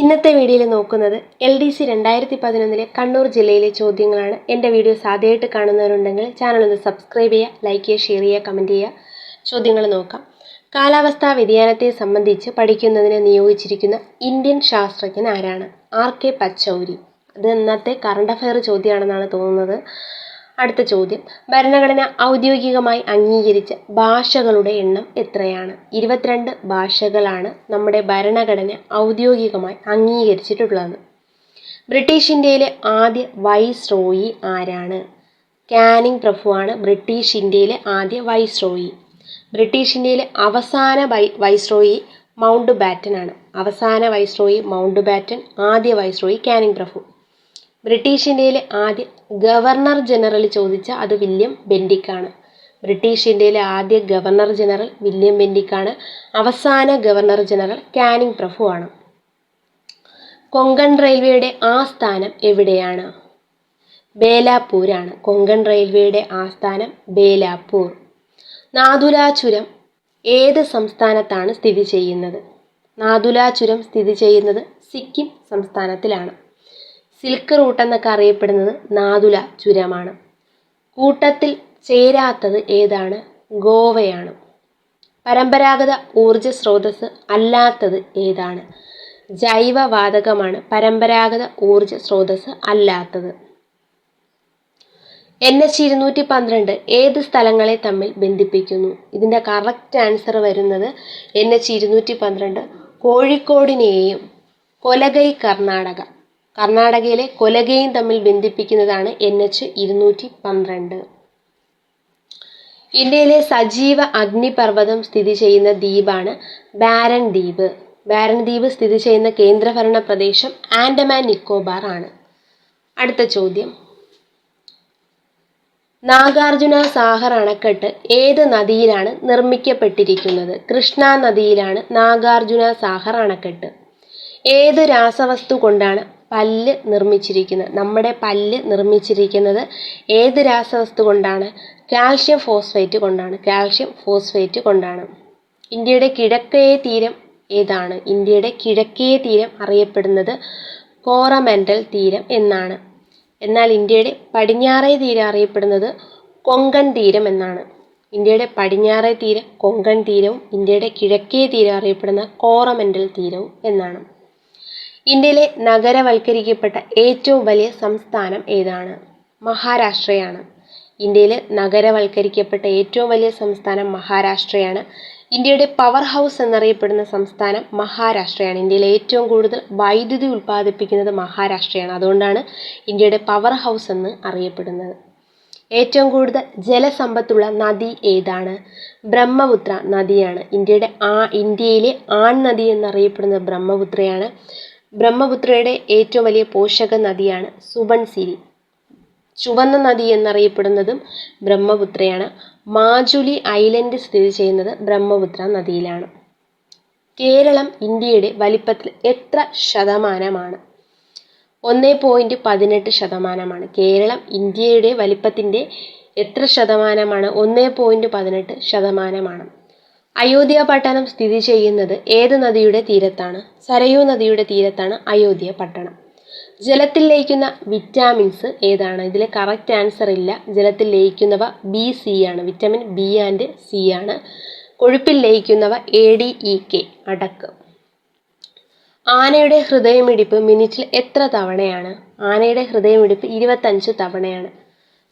ഇന്നത്തെ വീഡിയോയിൽ നോക്കുന്നത് എൽ ഡി സി രണ്ടായിരത്തി പതിനൊന്നിലെ കണ്ണൂർ ജില്ലയിലെ ചോദ്യങ്ങളാണ്. എന്റെ വീഡിയോസ് ആദ്യമായിട്ട് കാണുന്നവരുണ്ടെങ്കിൽ ചാനൽ ഒന്ന് സബ്സ്ക്രൈബ് ചെയ്യുക ലൈക്ക് ചെയ്യുക ഷെയർ ചെയ്യുക കമന്റ് ചെയ്യുക. ചോദ്യങ്ങൾ നോക്കാം. കാലാവസ്ഥാ വ്യതിയാനത്തെ സംബന്ധിച്ച് പഠിക്കുന്നതിന് നിയോഗിച്ചിരിക്കുന്ന ഇന്ത്യൻ ശാസ്ത്രജ്ഞൻ ആരാണ്? R K Pachauri. അത് ഇന്നത്തെ കറണ്ട് അഫയർ ചോദ്യമാണെന്നാണ് തോന്നുന്നത്. അടുത്ത ചോദ്യം. ഭരണഘടന ഔദ്യോഗികമായി അംഗീകരിച്ച ഭാഷകളുടെ എണ്ണം എത്രയാണ്? ഇരുപത്തിരണ്ട് ഭാഷകളാണ് നമ്മുടെ ഭരണഘടന ഔദ്യോഗികമായി അംഗീകരിച്ചിട്ടുള്ളത്. ബ്രിട്ടീഷ് ഇന്ത്യയിലെ ആദ്യ വൈസ് റോയി ആരാണ്? കാനിങ് പ്രഭുവാണ് ബ്രിട്ടീഷ് ഇന്ത്യയിലെ ആദ്യ വൈസ് റോയി ബ്രിട്ടീഷ് ഇന്ത്യയിലെ അവസാന വൈ വൈസ്രോയി മൗണ്ട് ബാറ്റൻ ആണ്. അവസാന വൈസ്രോയി മൗണ്ട് ബാറ്റൻ ആദ്യ വൈസ്രോയി കാനിങ് പ്രഭു. ബ്രിട്ടീഷ് ഇന്ത്യയിലെ ആദ്യ ഗവർണർ ജനറൽ ചോദിച്ച അത് വില്യം ബെൻഡിക്കാണ്. ബ്രിട്ടീഷ് ഇന്ത്യയിലെ ആദ്യ ഗവർണർ ജനറൽ വില്യം ബെൻഡിക്കാണ്. അവസാന ഗവർണർ ജനറൽ കാനിങ് പ്രഭുവാണ് കൊങ്കൺ റെയിൽവേയുടെ ആസ്ഥാനം എവിടെയാണ്? ബേലാപ്പൂരാണ് കൊങ്കൺ റെയിൽവേയുടെ ആസ്ഥാനം ബേലാപ്പൂർ നാദുലാചുരം ചുരം ഏത് സംസ്ഥാനത്താണ് സ്ഥിതി ചെയ്യുന്നത്? നാദുലാചുരം ചുരം സ്ഥിതി ചെയ്യുന്നത് സിക്കിം സംസ്ഥാനത്തിലാണ്. സിൽക്ക് റൂട്ട് എന്നൊക്കെ അറിയപ്പെടുന്നത് നാദുല ചുരമാണ്. കൂട്ടത്തിൽ ചേരാത്തത് ഏതാണ്? ഗോവയാണ്. പരമ്പരാഗത ഊർജ സ്രോതസ് അല്ലാത്തത് ഏതാണ്? ജൈവവാതകമാണ് പരമ്പരാഗത ഊർജ സ്രോതസ് അല്ലാത്തത്. എൻ എച്ച് ഇരുന്നൂറ്റി പന്ത്രണ്ട് ഏത് സ്ഥലങ്ങളെ തമ്മിൽ ബന്ധിപ്പിക്കുന്നു? ഇതിന്റെ കറക്റ്റ് ആൻസർ വരുന്നത് എൻ എച്ച് ഇരുന്നൂറ്റി പന്ത്രണ്ട് കോഴിക്കോടിനെയും കൊലഗൈ കർണാടക. കർണാടകയിലെ കൊലകയും തമ്മിൽ ബന്ധിപ്പിക്കുന്നതാണ് എൻ എച്ച് ഇരുന്നൂറ്റി പന്ത്രണ്ട് ഇന്ത്യയിലെ സജീവ അഗ്നിപർവതം സ്ഥിതി ചെയ്യുന്ന ദ്വീപാണ് ബാരൻ ദ്വീപ് ബാരൻ ദ്വീപ് സ്ഥിതി ചെയ്യുന്ന കേന്ദ്രഭരണ പ്രദേശം ആൻഡമാൻ നിക്കോബാർ ആണ്. അടുത്ത ചോദ്യം. നാഗാർജുന സാഗർ അണക്കെട്ട് ഏത് നദിയിലാണ് നിർമ്മിക്കപ്പെട്ടിരിക്കുന്നത്? കൃഷ്ണ നദിയിലാണ് നാഗാർജുന സാഗർ അണക്കെട്ട്. ഏത് രാസവസ്തു കൊണ്ടാണ് പല്ല് നിർമ്മിച്ചിരിക്കുന്നത് നമ്മുടെ പല്ല് നിർമ്മിച്ചിരിക്കുന്നത് ഏത് രാസവസ്തു കൊണ്ടാണ്? കാൽഷ്യം ഫോസ്ഫേറ്റ് കൊണ്ടാണ്. കാൽഷ്യം ഫോസ്ഫേറ്റ് കൊണ്ടാണ്. ഇന്ത്യയുടെ കിഴക്കേ തീരം ഏതാണ്? ഇന്ത്യയുടെ കിഴക്കേ തീരം അറിയപ്പെടുന്നത് കോറമെന്റൽ തീരം എന്നാണ്. എന്നാൽ ഇന്ത്യയുടെ പടിഞ്ഞാറേ തീരം അറിയപ്പെടുന്നത് കൊങ്കൺ തീരം എന്നാണ്. ഇന്ത്യയുടെ പടിഞ്ഞാറേ തീരം കൊങ്കൺ തീരവും ഇന്ത്യയുടെ കിഴക്കേ തീരം അറിയപ്പെടുന്ന കോറമെന്റൽ തീരവും എന്നാണ്. ഇന്ത്യയിലെ നഗരവൽക്കരിക്കപ്പെട്ട ഏറ്റവും വലിയ സംസ്ഥാനം ഏതാണ്? മഹാരാഷ്ട്രയാണ്. ഇന്ത്യയിലെ നഗരവൽക്കരിക്കപ്പെട്ട ഏറ്റവും വലിയ സംസ്ഥാനം മഹാരാഷ്ട്രയാണ്. ഇന്ത്യയുടെ പവർ ഹൗസ് എന്നറിയപ്പെടുന്ന സംസ്ഥാനം മഹാരാഷ്ട്രയാണ്. ഇന്ത്യയിലെ ഏറ്റവും കൂടുതൽ വൈദ്യുതി ഉൽപ്പാദിപ്പിക്കുന്നത് മഹാരാഷ്ട്രയാണ്. അതുകൊണ്ടാണ് ഇന്ത്യയുടെ പവർ ഹൗസ് എന്ന് അറിയപ്പെടുന്നത്. ഏറ്റവും കൂടുതൽ ജലസമ്പത്തുള്ള നദി ഏതാണ്? ബ്രഹ്മപുത്ര നദിയാണ്. ഇന്ത്യയുടെ ആ ഇന്ത്യയിലെ ആൺ നദി എന്നറിയപ്പെടുന്നത് ബ്രഹ്മപുത്രയാണ്. ബ്രഹ്മപുത്രയുടെ ഏറ്റവും വലിയ പോഷക നദിയാണ് സുബൻസിരി ചുവന്ന നദി എന്നറിയപ്പെടുന്നതും ബ്രഹ്മപുത്രയാണ്. മാജുലി ഐലൻഡ് സ്ഥിതി ചെയ്യുന്നത് ബ്രഹ്മപുത്ര നദിയിലാണ്. കേരളം ഇന്ത്യയുടെ വലിപ്പത്തിൽ എത്ര ശതമാനമാണ്? ഒന്നേ പോയിന്റ് പതിനെട്ട് ശതമാനമാണ്. കേരളം ഇന്ത്യയുടെ വലിപ്പത്തിന്റെ എത്ര ശതമാനമാണ്? ഒന്നേ പോയിന്റ് പതിനെട്ട് ശതമാനമാണ്. അയോധ്യ പട്ടണം സ്ഥിതി ചെയ്യുന്നത് ഏത് നദിയുടെ തീരത്താണ്? സരയൂ നദിയുടെ തീരത്താണ് അയോധ്യ പട്ടണം. ജലത്തിൽ ലയിക്കുന്ന വിറ്റാമിൻസ് ഏതാണ്? ഇതിൽ കറക്റ്റ് ആൻസർ ഇല്ല. ജലത്തിൽ ലയിക്കുന്നവ ബി സി ആണ്. വിറ്റാമിൻ ബി ആൻഡ് സി ആണ്. കൊഴുപ്പിൽ ലയിക്കുന്നവ എ ഡി ഇ കെ അടക്ക്. ആനയുടെ ഹൃദയമിടിപ്പ് മിനിറ്റിൽ എത്ര തവണയാണ്? ആനയുടെ ഹൃദയമിടിപ്പ് ഇരുപത്തഞ്ച് തവണയാണ്.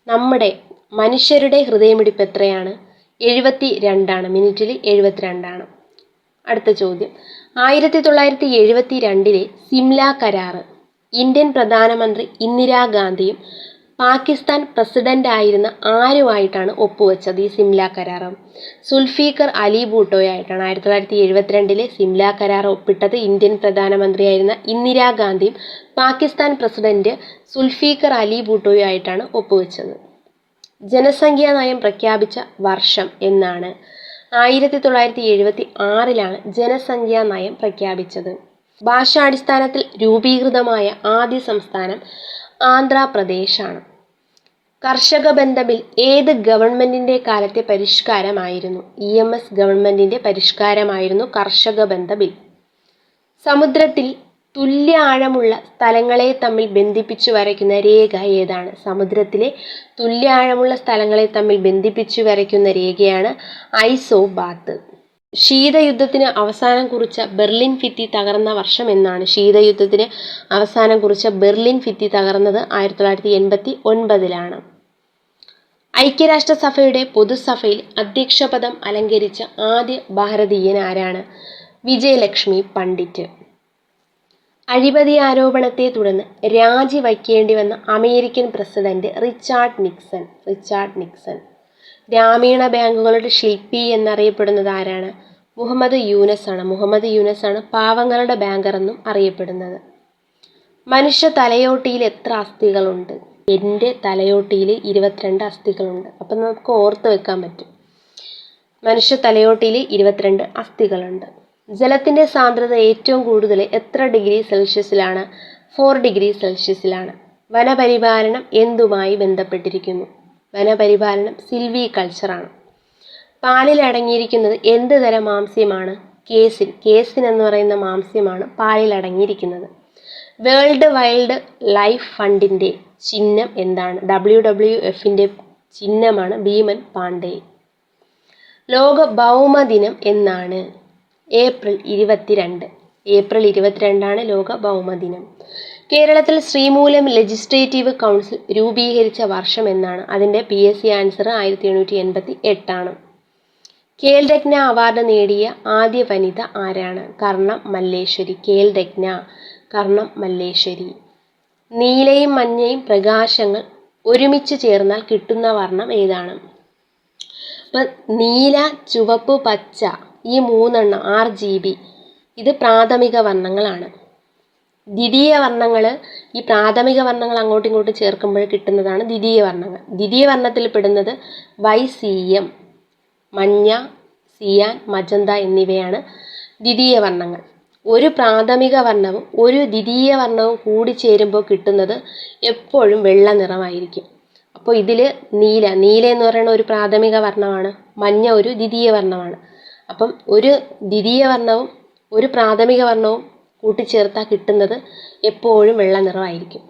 നമ്മുടെ മനുഷ്യരുടെ ഹൃദയമിടിപ്പ് എത്രയാണ്? എഴുപത്തി രണ്ടാണ് മിനിറ്റിൽ എഴുപത്തിരണ്ടാണ്. അടുത്ത ചോദ്യം. ആയിരത്തി തൊള്ളായിരത്തി എഴുപത്തി രണ്ടിലെ സിംല കരാറ്. ഇന്ത്യൻ പ്രധാനമന്ത്രി ഇന്ദിരാഗാന്ധിയും പാകിസ്ഥാൻ പ്രസിഡന്റ് ആയിരുന്ന ആരുമായിട്ടാണ് ഒപ്പുവെച്ചത് ഈ സിംല കരാർ സുൽഫീഖർ അലി ഭൂട്ടോയായിട്ടാണ് ആയിരത്തി തൊള്ളായിരത്തി എഴുപത്തിരണ്ടിലെ സിംല കരാർ ഒപ്പിട്ടത് ഇന്ത്യൻ പ്രധാനമന്ത്രിയായിരുന്ന ഇന്ദിരാഗാന്ധിയും പാകിസ്ഥാൻ പ്രസിഡന്റ് സുൽഫീഖർ അലി ഭൂട്ടോയുമായിട്ടാണ് ഒപ്പുവെച്ചത്. ജനസംഖ്യാ നയം പ്രഖ്യാപിച്ച വർഷം എന്നാണ്. ആയിരത്തി തൊള്ളായിരത്തി എഴുപത്തി ആറിലാണ് ജനസംഖ്യാ നയം പ്രഖ്യാപിച്ചത്. ഭാഷാടിസ്ഥാനത്തിൽ രൂപീകൃതമായ ആദ്യ സംസ്ഥാനം ആന്ധ്രാപ്രദേശാണ്. കർഷക ബന്ധ ബിൽ ഏത് ഗവൺമെന്റിന്റെ കാലത്തെ പരിഷ്കാരമായിരുന്നു? ഇ എം എസ് ഗവൺമെന്റിന്റെ പരിഷ്കാരമായിരുന്നു കർഷക ബന്ധ ബിൽ സമുദ്രത്തിൽ തുല്യ ആഴമുള്ള സ്ഥലങ്ങളെ തമ്മിൽ ബന്ധിപ്പിച്ചു വരയ്ക്കുന്ന രേഖ ഏതാണ്? സമുദ്രത്തിലെ തുല്യ ആഴമുള്ള സ്ഥലങ്ങളെ തമ്മിൽ ബന്ധിപ്പിച്ചു വരയ്ക്കുന്ന രേഖയാണ് ഐസോബാത്ത്. ശീതയുദ്ധത്തിന് അവസാനം കുറിച്ച ബെർലിൻ ഭിത്തി തകർന്ന വർഷം എന്നാണ്. ശീതയുദ്ധത്തിന് അവസാനം കുറിച്ച ബെർലിൻ ഭിത്തി തകർന്നത് ആയിരത്തി തൊള്ളായിരത്തി എൺപത്തി ഒൻപതിലാണ് ഐക്യരാഷ്ട്രസഭയുടെ പൊതുസഭയിൽ അധ്യക്ഷപദം അലങ്കരിച്ച ആദ്യ ഭാരതീയൻ ആരാണ്? വിജയലക്ഷ്മി പണ്ഡിറ്റ്. അഴിമതി ആരോപണത്തെ തുടർന്ന് രാജിവയ്ക്കേണ്ടി വന്ന American president Richard Nixon Richard Nixon. ഗ്രാമീണ ബാങ്കുകളുടെ ശില്പി എന്നറിയപ്പെടുന്നത് ആരാണ്? മുഹമ്മദ് യൂനസ് ആണ് മുഹമ്മദ് യൂനസ് ആണ് പാവങ്ങളുടെ ബാങ്കർ എന്നും അറിയപ്പെടുന്നത്. മനുഷ്യ തലയോട്ടിയിൽ എത്ര അസ്ഥികളുണ്ട്? എന്റെ തലയോട്ടിയിൽ ഇരുപത്തിരണ്ട് അസ്ഥികളുണ്ട്. അപ്പം നമുക്ക് ഓർത്ത് വെക്കാൻ പറ്റും. മനുഷ്യ തലയോട്ടിയിൽ ഇരുപത്തിരണ്ട് അസ്ഥികളുണ്ട്. ജലത്തിന്റെ സാന്ദ്രത ഏറ്റവും കൂടുതൽ എത്ര ഡിഗ്രി സെൽഷ്യസിലാണ്? ഫോർ ഡിഗ്രി സെൽഷ്യസിലാണ്. വനപരിപാലനം എന്തുമായി ബന്ധപ്പെട്ടിരിക്കുന്നു? വനപരിപാലനം സിൽവി കൾച്ചറാണ് പാലിൽ അടങ്ങിയിരിക്കുന്നത് എന്ത് തരം മാംസ്യമാണ്? കേസിൻ കേസിൻ എന്ന് പറയുന്ന മാംസ്യമാണ് പാലിൽ അടങ്ങിയിരിക്കുന്നത്. വേൾഡ് വൈൽഡ് ലൈഫ് ഫണ്ടിന്റെ ചിഹ്നം എന്താണ്? ഡബ്ല്യു ഡബ്ല്യു എഫിന്റെ ചിഹ്നമാണ് ഭീമൻ പാണ്ഡേ. ലോക ഭൗമദിനം എന്നാണ്. ഏപ്രിൽ ഇരുപത്തിരണ്ട്. ഏപ്രിൽ ഇരുപത്തിരണ്ടാണ് ലോക ഭൗമദിനം കേരളത്തിൽ ശ്രീമൂലം ലെജിസ്ലേറ്റീവ് കൗൺസിൽ രൂപീകരിച്ച വർഷം എന്നാണ് അതിന്റെ പി എസ് സി ആൻസർ ആയിരത്തി എണ്ണൂറ്റി എൺപത്തി എട്ടാണ് കേൽരത്ന അവാർഡ് നേടിയ ആദ്യ വനിത ആരാണ്? കർണം മല്ലേശ്വരി. കേൽരത്ന കർണം മല്ലേശ്വരി. നീലയും മഞ്ഞയും പ്രകാശങ്ങൾ ഒരുമിച്ച് ചേർന്നാൽ കിട്ടുന്ന വർണം ഏതാണ്? അപ്പം നീല ചുവപ്പ് പച്ച. ഈ മൂന്നെണ്ണം ആർ ജി ബി ഇത് പ്രാഥമിക വർണങ്ങളാണ്. ദ്വിതീയ വർണങ്ങൾ ഈ പ്രാഥമിക വർണങ്ങൾ അങ്ങോട്ടും ഇങ്ങോട്ടും ചേർക്കുമ്പോൾ കിട്ടുന്നതാണ് ദ്വിതീയ വർണങ്ങൾ. ദ്വിതീയ വർണത്തിൽ പെടുന്നത് വൈ സി എം മഞ്ഞ സിയാൻ മജന്ത എന്നിവയാണ് ദ്വിതീയ വർണങ്ങൾ. ഒരു പ്രാഥമിക വർണവും ഒരു ദ്വിതീയ വർണവും കൂടി ചേരുമ്പോൾ കിട്ടുന്നത് എപ്പോഴും വെള്ള നിറമായിരിക്കും. അപ്പോൾ ഇതിൽ നീല നീല എന്ന് പറയുന്ന ഒരു പ്രാഥമിക വർണമാണ് മഞ്ഞ ഒരു ദ്വിതീയ വർണമാണ്. അപ്പം ഒരു ദ്വിതീയ വർണവും ഒരു പ്രാഥമിക വർണവും കൂട്ടിച്ചേർത്താൽ കിട്ടുന്നത് എപ്പോഴും വെള്ള നിറമായിരിക്കും.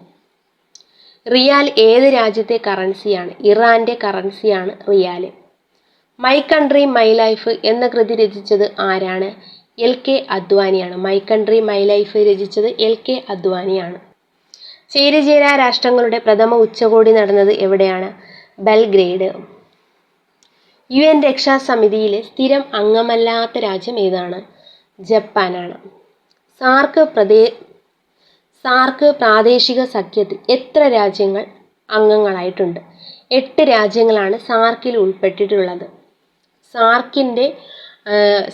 റിയാൽ ഏത് രാജ്യത്തെ കറൻസിയാണ് ഇറാന്റെ കറൻസിയാണ് rial. My Country My Life എന്ന കൃതി രചിച്ചത് ആരാണ്? എൽ കെ അദ്വാനിയാണ്. മൈ കൺട്രി മൈ ലൈഫ് രചിച്ചത് എൽ കെ അദ്വാനിയാണ്. ചേരിചേരാ രാഷ്ട്രങ്ങളുടെ പ്രഥമ ഉച്ചകോടി നടന്നത് എവിടെയാണ്? ബൽഗ്രേഡ്. യു എൻ രക്ഷാസമിതിയിലെ സ്ഥിരം അംഗമല്ലാത്ത രാജ്യം ഏതാണ്? ജപ്പാനാണ്. സാർക്ക് പ്രദേ സാർക്ക് പ്രാദേശിക സഖ്യത്തിൽ എത്ര രാജ്യങ്ങൾ അംഗങ്ങളായിട്ടുണ്ട്? എട്ട് രാജ്യങ്ങളാണ് സാർക്കിൽ ഉൾപ്പെട്ടിട്ടുള്ളത്. സാർക്കിന്റെ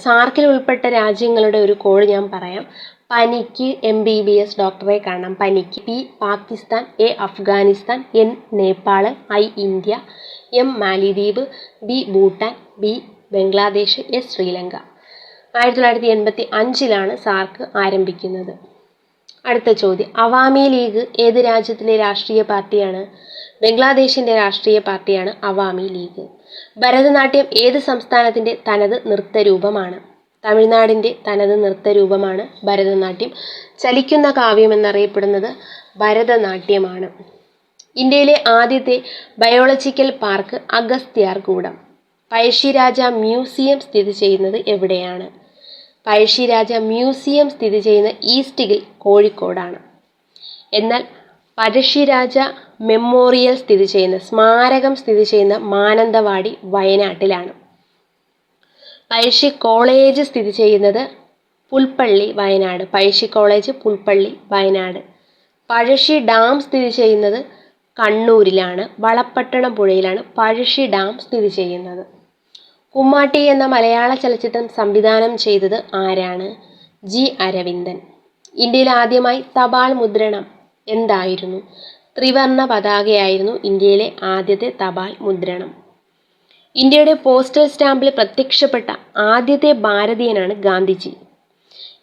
സാർക്കിൽ ഉൾപ്പെട്ട രാജ്യങ്ങളുടെ ഒരു കോഡ് ഞാൻ പറയാം. പനിക്ക് എം ബി ബി എസ് ഡോക്ടറെ കാണാം. പനിക്ക് P Pakistan A Afghanistan N Nepal I India M മാലിദ്വീപ് B Bhutan B Bangladesh S Sri Lanka. ആയിരത്തി തൊള്ളായിരത്തി എൺപത്തി അഞ്ചിലാണ് സാർക്ക് ആരംഭിക്കുന്നത്. അടുത്ത ചോദ്യം. അവാമി ലീഗ് ഏത് രാജ്യത്തിലെ രാഷ്ട്രീയ പാർട്ടിയാണ്? ബംഗ്ലാദേശിന്റെ രാഷ്ട്രീയ പാർട്ടിയാണ് അവാമി ലീഗ്. ഭരതനാട്യം ഏത് സംസ്ഥാനത്തിന്റെ തനത് നൃത്തരൂപമാണ് തമിഴ്നാടിന്റെ തനത് നൃത്തരൂപമാണ് ഭരതനാട്യം. ചലിക്കുന്ന കാവ്യം എന്നറിയപ്പെടുന്നത് ഭരതനാട്യമാണ്. ഇന്ത്യയിലെ ആദ്യത്തെ biological park Agasthyarkoodam Pazhassiraja museum സ്ഥിതി ചെയ്യുന്നത് എവിടെയാണ്? പഴശ്ശിരാജ മ്യൂസിയം സ്ഥിതി ചെയ്യുന്ന ഈസ്റ്റ് ഹിൽ കോഴിക്കോടാണ്. എന്നാൽ പഴശ്ശിരാജ മെമ്മോറിയൽ സ്ഥിതി ചെയ്യുന്ന സ്മാരകം സ്ഥിതി ചെയ്യുന്ന മാനന്തവാടി വയനാട്ടിലാണ്. പഴശ്ശി കോളേജ് സ്ഥിതി ചെയ്യുന്നത് പുൽപ്പള്ളി വയനാട്. പഴശ്ശി കോളേജ് പുൽപ്പള്ളി വയനാട്. പഴശ്ശി ഡാം സ്ഥിതി ചെയ്യുന്നത് കണ്ണൂരിലാണ് വളപട്ടണം പുഴയിലാണ് പഴശ്ശി ഡാം സ്ഥിതി ചെയ്യുന്നത്. കുമ്മാട്ടി എന്ന മലയാള ചലച്ചിത്രം സംവിധാനം ചെയ്തത് ആരാണ്? ജി. അരവിന്ദൻ. ഇന്ത്യയിൽ ആദ്യമായി തപാൽ മുദ്രണം എന്തായിരുന്നു? ത്രിവർണ പതാകയായിരുന്നു ഇന്ത്യയിലെ ആദ്യത്തെ തപാൽ മുദ്രണം. ഇന്ത്യയുടെ പോസ്റ്റൽ സ്റ്റാമ്പിൽ പ്രത്യക്ഷപ്പെട്ട ആദ്യത്തെ ഭാരതീയനാണ് ഗാന്ധിജി.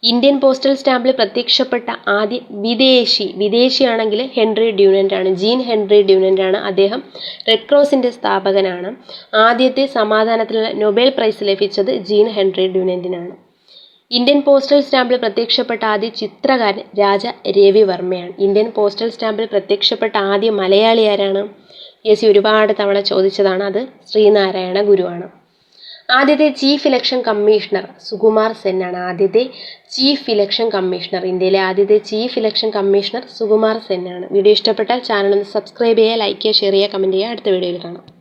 ഇന്ത്യൻ പോസ്റ്റൽ സ്റ്റാമ്പിൽ പ്രത്യക്ഷപ്പെട്ട ആദ്യ വിദേശി വിദേശിയാണെങ്കിൽ ഹെൻറി ഡ്യൂനന്റ് ആണ് ജീൻ ഹെൻറി ഡ്യൂനന്റ് ആണ് അദ്ദേഹം റെഡ് ക്രോസിന്റെ സ്ഥാപകനാണ്. ആദ്യത്തെ സമാധാനത്തിനുള്ള നൊബേൽ പ്രൈസ് ലഭിച്ചത് ജീൻ ഹെൻറി ഡ്യൂനന്റിനാണ് ഇന്ത്യൻ പോസ്റ്റൽ സ്റ്റാമ്പിൽ പ്രത്യക്ഷപ്പെട്ട ആദ്യ ചിത്രകാരൻ രാജ രവിവർമ്മയാണ് ഇന്ത്യൻ പോസ്റ്റൽ സ്റ്റാമ്പിൽ പ്രത്യക്ഷപ്പെട്ട ആദ്യ മലയാളി ആരാണ്? എസ് ഒരുപാട് തവണ ചോദിച്ചതാണ്. അത് ശ്രീനാരായണ ഗുരുവാണ്. ആദ്യത്തെ ചീഫ് ഇലക്ഷൻ കമ്മീഷണർ സുകുമാർ ആണ് ആദ്യത്തെ ചീഫ് ഇലക്ഷൻ കമ്മീഷണർ ഇന്ത്യയിലെ ആദ്യത്തെ ചീഫ് ഇലക്ഷൻ കമ്മീഷണർ സുകുമാർ ആണ് വീഡിയോ ഇഷ്ടപ്പെട്ടാൽ ചാനൽ ഒന്ന് സബ്സ്ക്രൈബ് ചെയ്യുക ലൈക്ക് ചെയ്യുക ഷെയർ ചെയ്യുക കമന്റ് ചെയ്യുക. അടുത്ത വീഡിയോയിൽ കാണാം.